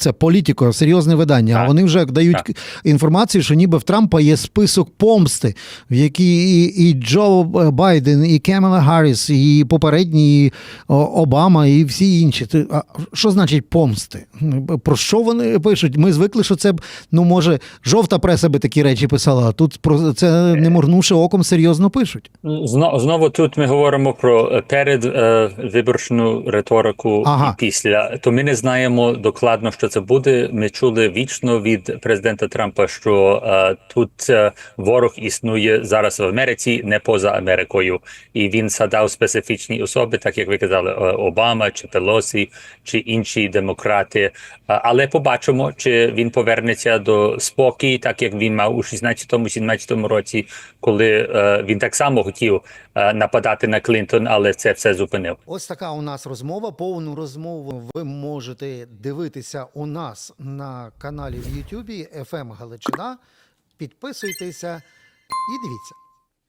Це політико, серйозне видання. А Так. вони вже дають Так. інформацію, що ніби в Трампа є список помсти, в якій і, і Джо Байден, і Кемела Гарріс, і попередній і Обама, і всі інші. А що значить помсти? Про що вони пишуть? Ми звикли, що це ну може, жовта преса би такі речі писала, а тут про це не моргнувши оком серйозно пишуть. Знову, знову тут ми говоримо про е, перед е, риторику Ага. і після. То ми не знаємо докладно, що це буде. Ми чули вічно від президента Трампа, що е, тут е, ворог існує зараз в Америці, не поза Америкою, і він згадав специфічні особи, так як ви казали, е, Обама чи Пелосі, чи інші демократи. Е, але побачимо, чи він повернеться до спокій, так як він мав у 16-17 році, коли е, він так само хотів е, нападати на Клінтон, але це все зупинив. Ось така у нас розмова. Повну розмову ви можете дивитися у нас на каналі в Ютубі FM Галичина. Підписуйтеся і дивіться.